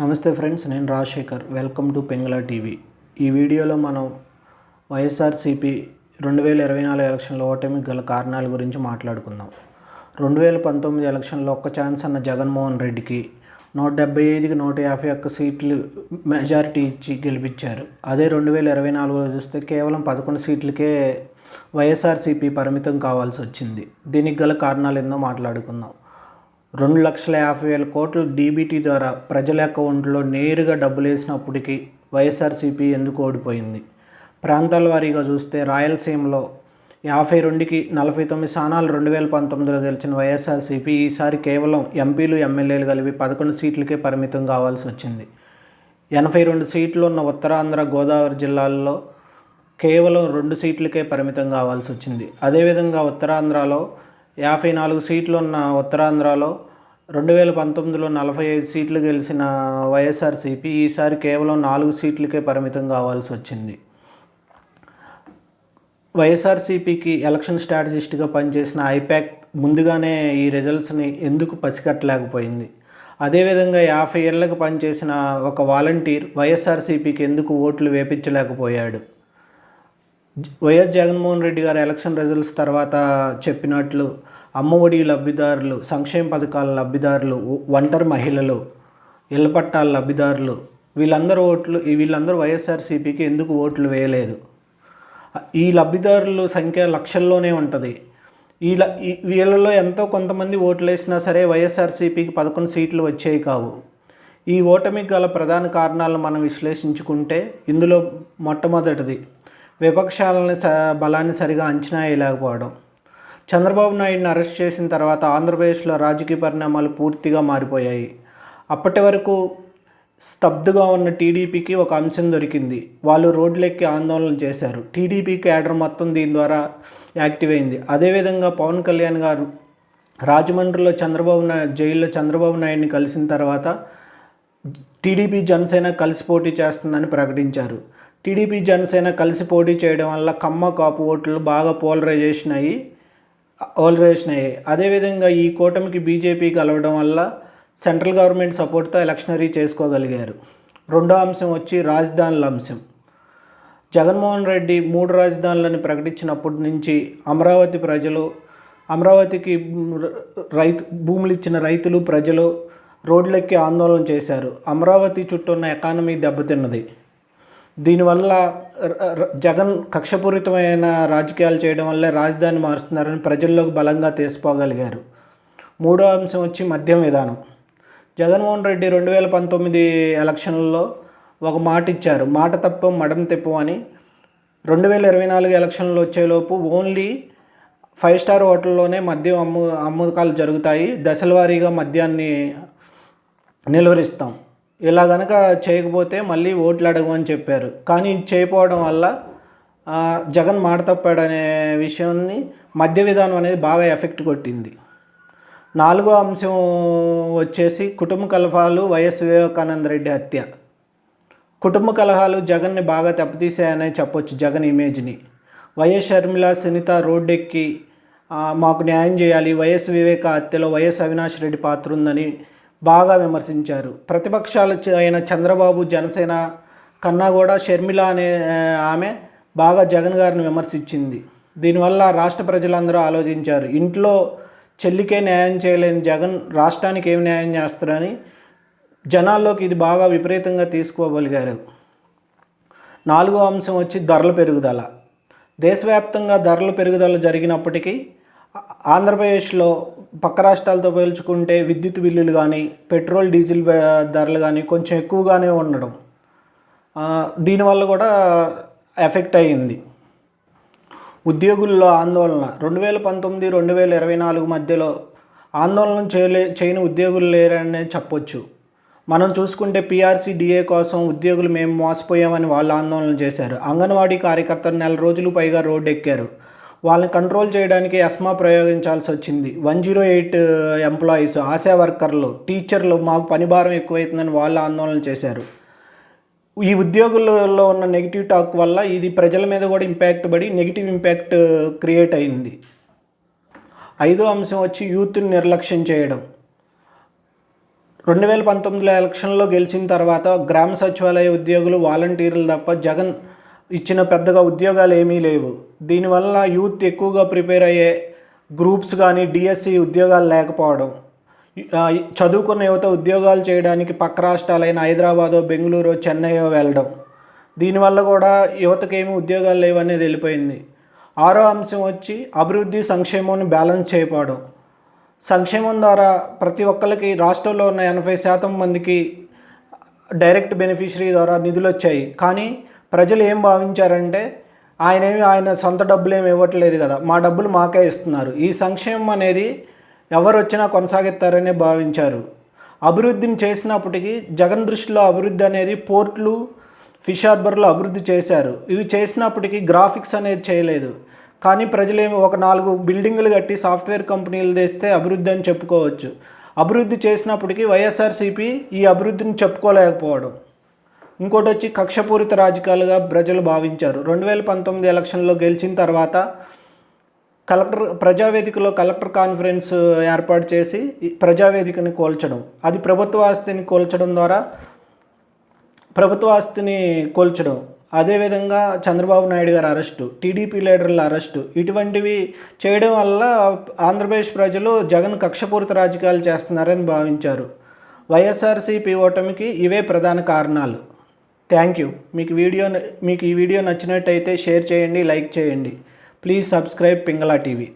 నమస్తే ఫ్రెండ్స్ నేను Rajashekar. Welcome to Pengala TV. ఈ వీడియోలో మనం వైఎస్ఆర్సీపీ రెండు వేల ఇరవై నాలుగు ఎలక్షన్లో ఓటమికి గల కారణాల గురించి మాట్లాడుకుందాం. రెండు వేల పంతొమ్మిది ఎలక్షన్లో ఒక్క ఛాన్స్ అన్న జగన్మోహన్ రెడ్డికి నూట డెబ్బై ఐదుకి నూట యాభై ఒక్క సీట్లు మెజారిటీ ఇచ్చి గెలిపించారు. అదే రెండు వేల ఇరవై నాలుగులో చూస్తే కేవలం పదకొండు సీట్లకే వైఎస్ఆర్సీపీ పరిమితం కావాల్సి వచ్చింది. దీనికి గల కారణాలు ఏందో మాట్లాడుకుందాం. రెండు లక్షల యాభై వేల కోట్లు డీబీటీ ద్వారా ప్రజల అకౌంట్లో నేరుగా డబ్బులు వేసినప్పటికీ వైఎస్ఆర్సీపీ ఎందుకు ఓడిపోయింది? ప్రాంతాల వారీగా చూస్తే రాయలసీమలో యాభై రెండుకి నలభై తొమ్మిది స్థానాలు రెండు వేల పంతొమ్మిదిలో గెలిచిన వైఎస్ఆర్సీపీ ఈసారి కేవలం ఎంపీలు ఎమ్మెల్యేలు కలిపి పదకొండు సీట్లకే పరిమితం కావాల్సి వచ్చింది. ఎనభై రెండు సీట్లు ఉన్న ఉత్తరాంధ్ర గోదావరి జిల్లాల్లో కేవలం రెండు సీట్లకే పరిమితం కావాల్సి వచ్చింది. అదేవిధంగా ఉత్తరాంధ్రలో యాభై నాలుగు సీట్లు ఉన్న ఉత్తరాంధ్రలో రెండు వేల పంతొమ్మిదిలో నలభై ఐదు సీట్లు గెలిచిన వైఎస్ఆర్సీపీ ఈసారి కేవలం నాలుగు సీట్లకే పరిమితం కావాల్సి వచ్చింది. వైఎస్ఆర్సీపీకి ఎలక్షన్ స్ట్రాటజిస్ట్గా పనిచేసిన ఐపాక్ ముందుగానే ఈ రిజల్ట్స్ని ఎందుకు పసిగట్టలేకపోయింది? అదేవిధంగా యాభై ఏళ్ళకు పనిచేసిన ఒక వాలంటీర్ వైఎస్ఆర్సీపీకి ఎందుకు ఓట్లు వేపించలేకపోయాడు? వైఎస్ జగన్మోహన్ రెడ్డి గారు ఎలక్షన్ రిజల్ట్స్ తర్వాత చెప్పినట్లు అమ్మఒడి లబ్ధిదారులు సంక్షేమ పథకాల లబ్ధిదారులు ఒంటరి మహిళలు ఇళ్ళ పట్టాల లబ్ధిదారులు వీళ్ళందరూ ఓట్లు వీళ్ళందరూ వైఎస్ఆర్సీపీకి ఎందుకు ఓట్లు వేయలేదు? ఈ లబ్ధిదారుల సంఖ్య లక్షల్లోనే ఉంటుంది. ఈ ఈ వీళ్ళలో ఎంతో కొంతమంది ఓట్లు వేసినా సరే వైఎస్ఆర్సీపీకి పదకొండు సీట్లు వచ్చేవి కావు. ఈ ఓటమికి గల ప్రధాన కారణాలను మనం విశ్లేషించుకుంటే ఇందులో మొట్టమొదటిది విపక్షాలని స బలాన్ని సరిగా అంచనా వేయలేకపోవడం. చంద్రబాబు నాయుడిని అరెస్ట్ చేసిన తర్వాత ఆంధ్రప్రదేశ్లో రాజకీయ పరిణామాలు పూర్తిగా మారిపోయాయి. అప్పటి వరకు స్తబ్దుగా ఉన్న టీడీపీకి ఒక అంశం దొరికింది. వాళ్ళు రోడ్లెక్కి ఆందోళన చేశారు. టీడీపీ క్యాడర్ మొత్తం దీని ద్వారా యాక్టివ్ అయింది. అదేవిధంగా పవన్ కళ్యాణ్ గారు రాజమండ్రిలో చంద్రబాబు నాయుడు జైల్లో చంద్రబాబు నాయుడిని కలిసిన తర్వాత టీడీపీ జనసేన కలిసి పోటీ చేస్తుందని ప్రకటించారు. టీడీపీ జనసేన కలిసి పోటీ చేయడం వల్ల కమ్మ కాపు ఓట్లు బాగా పోలరైజేషన్ అయ్యి పోలరైజేషన్ అయ్యాయి. అదేవిధంగా ఈ కూటమికి బీజేపీ కలవడం వల్ల సెంట్రల్ గవర్నమెంట్ సపోర్ట్తో ఎలక్షనరీ చేసుకోగలిగారు. రెండో అంశం వచ్చి రాజధానుల అంశం. జగన్మోహన్ రెడ్డి మూడు రాజధానులను ప్రకటించినప్పటి నుంచి అమరావతి ప్రజలు అమరావతికి రైతు భూములు ఇచ్చిన రైతులు ప్రజలు రోడ్లెక్కి ఆందోళన చేశారు. అమరావతి చుట్టూ ఉన్న ఎకానమీ దెబ్బతిన్నది. దీనివల్ల జగన్ కక్షపూరితమైన రాజకీయాలు చేయడం వల్లే రాజధాని మారుస్తున్నారని ప్రజల్లోకి బలంగా తీసుకోగలిగారు మూడో అంశం వచ్చి మద్యం విధానం. జగన్మోహన్ రెడ్డి రెండు వేల పంతొమ్మిది ఎలక్షన్లలో ఒక మాట ఇచ్చారు. మాట తప్ప మడం తెప్పు అని. రెండు వేల ఇరవై నాలుగు ఎలక్షన్లు వచ్చేలోపు ఓన్లీ ఫైవ్ స్టార్ హోటల్లోనే మద్యం అమ్ము అమ్మకాలు జరుగుతాయి. దశల వారీగా మద్యాన్ని నిలువరిస్తాం. ఇలా కనుక చేయకపోతే మళ్ళీ ఓట్లు అడగమని చెప్పారు. కానీ ఇది చేయకపోవడం వల్ల జగన్ మాట తప్పాడనే విషయాన్ని మద్య విధానం అనేది బాగా ఎఫెక్ట్ కొట్టింది. నాలుగో అంశం వచ్చేసి కుటుంబ కలహాలు వైఎస్ వివేకానంద రెడ్డి హత్య. కుటుంబ కలహాలు జగన్ని బాగా దెబ్బతీసాయనే చెప్పొచ్చు జగన్ ఇమేజ్ని. వైఎస్ షర్మిల సునీత రోడ్డెక్కి మాకు న్యాయం చేయాలి వైఎస్ వివేక హత్యలో వైఎస్ అవినాష్ రెడ్డి పాత్ర ఉందని బాగా విమర్శించారు. ప్రతిపక్షాలు అయిన చంద్రబాబు జనసేన కన్నా కూడా షర్మిల అనే ఆమె బాగా జగన్ గారిని విమర్శించింది. దీనివల్ల రాష్ట్ర ప్రజలందరూ ఆలోచించారు. ఇంట్లో చెల్లికే న్యాయం చేయలేని జగన్ రాష్ట్రానికి ఏం న్యాయం చేస్తారని జనాల్లోకి ఇది బాగా విపరీతంగా తీసుకోగలిగారు. నాలుగో అంశం వచ్చి ధరల పెరుగుదల. దేశవ్యాప్తంగా ధరల పెరుగుదల జరిగినప్పటికీ ఆంధ్రప్రదేశ్లో పక్క రాష్ట్రాలతో పోల్చుకుంటే విద్యుత్ బిల్లులు కానీ పెట్రోల్ డీజిల్ ధరలు కానీ కొంచెం ఎక్కువగానే ఉండడం దీనివల్ల కూడా ఎఫెక్ట్ అయ్యింది. ఉద్యోగుల్లో ఆందోళన. రెండు వేల పంతొమ్మిది రెండు వేల ఇరవై నాలుగు మధ్యలో ఆందోళన చేయలే చేయని ఉద్యోగులు లేరనే చెప్పొచ్చు. మనం చూసుకుంటే పీఆర్సీ డిఏ కోసం ఉద్యోగులు మేము మోసపోయామని వాళ్ళు ఆందోళన చేశారు. అంగన్వాడీ కార్యకర్తలు నెల రోజులు పైగా రోడ్డు ఎక్కారు వాళ్ళని కంట్రోల్ చేయడానికి ఎస్మా ప్రయోగించాల్సి వచ్చింది. One zero eight employees ASHA వర్కర్లు టీచర్లు మాకు పని భారం ఎక్కువైతుందని వాళ్ళు ఆందోళన చేశారు. ఈ ఉద్యోగులలో ఉన్న నెగిటివ్ టాక్ వల్ల ఇది ప్రజల మీద కూడా ఇంపాక్ట్ పడి నెగిటివ్ ఇంపాక్ట్ క్రియేట్ అయింది. ఐదో అంశం వచ్చి యూత్ని నిర్లక్ష్యం చేయడం. రెండు వేల పంతొమ్మిదిలో ఎలక్షన్లో గెలిచిన తర్వాత గ్రామ సచివాలయ ఉద్యోగులు వాలంటీర్లు తప్ప జగన్ ఇచ్చిన పెద్దగా ఉద్యోగాలు ఏమీ లేవు. దీనివల్ల యూత్ ఎక్కువగా ప్రిపేర్ అయ్యే గ్రూప్స్ కానీ డిఎస్సి ఉద్యోగాలు లేకపోవడం. చదువుకున్న యువత ఉద్యోగాలు చేయడానికి పక్క రాష్ట్రాలైన హైదరాబాదో బెంగళూరు చెన్నైయో వెళ్ళడం. దీనివల్ల కూడా యువతకేమీ ఉద్యోగాలు లేవనేది వెళ్ళిపోయింది. ఆరో అంశం వచ్చి అభివృద్ధి సంక్షేమాన్ని బ్యాలెన్స్ చేయకపోవడం సంక్షేమం ద్వారా ప్రతి ఒక్కరికి రాష్ట్రంలో ఉన్న ఎనభై శాతం మందికి డైరెక్ట్ బెనిఫిషరీ ద్వారా నిధులు వచ్చాయి కానీ ప్రజలు ఏం భావించారంటే ఆయన ఏమి ఆయన సొంత డబ్బులు ఏమి ఇవ్వట్లేదు కదా మా డబ్బులు మాకే ఇస్తున్నారు. ఈ సంక్షేమం అనేది ఎవరు వచ్చినా కొనసాగిస్తారనే భావించారు. అభివృద్ధిని చేసినప్పటికీ జగన్ దృష్టిలో అభివృద్ధి అనేది పోర్ట్లు ఫిష్ హార్బర్లు అభివృద్ధి చేశారు. ఇవి చేసినప్పటికీ గ్రాఫిక్స్ అనేది చేయలేదు. కానీ ప్రజలేమి ఒక నాలుగు బిల్డింగులు కట్టి సాఫ్ట్వేర్ కంపెనీలు తెస్తే అభివృద్ధి అని చెప్పుకోవచ్చు. అభివృద్ధి చేసినప్పటికీ వైఎస్ఆర్సీపీ ఈ అభివృద్ధిని చెప్పుకోలేకపోవడం. ఇంకోటి వచ్చి కక్షపూరిత రాజకీయాలుగా ప్రజలు భావించారు. రెండు వేల పంతొమ్మిది ఎలక్షన్లో గెలిచిన తర్వాత కలెక్టర్ ప్రజావేదికలో కలెక్టర్ కాన్ఫరెన్స్ ఏర్పాటు చేసి ప్రజావేదికని కోల్చడం. అది ప్రభుత్వ ఆస్తిని కోల్చడం ద్వారా ప్రభుత్వ ఆస్తిని కోల్చడం. అదేవిధంగా చంద్రబాబు నాయుడు గారి అరెస్టు టీడీపీ లీడర్ల అరెస్టు ఇటువంటివి చేయడం వల్ల ఆంధ్రప్రదేశ్ ప్రజలు జగన్ కక్షపూరిత రాజకీయాలు చేస్తున్నారని భావించారు. వైఎస్ఆర్సీపీ ఓటమికి ఇవే ప్రధాన కారణాలు. థ్యాంక్ యూ మీకు వీడియో మీకు ఈ వీడియో నచ్చినట్టయితే షేర్ చేయండి లైక్ చేయండి. Please subscribe Pingala TV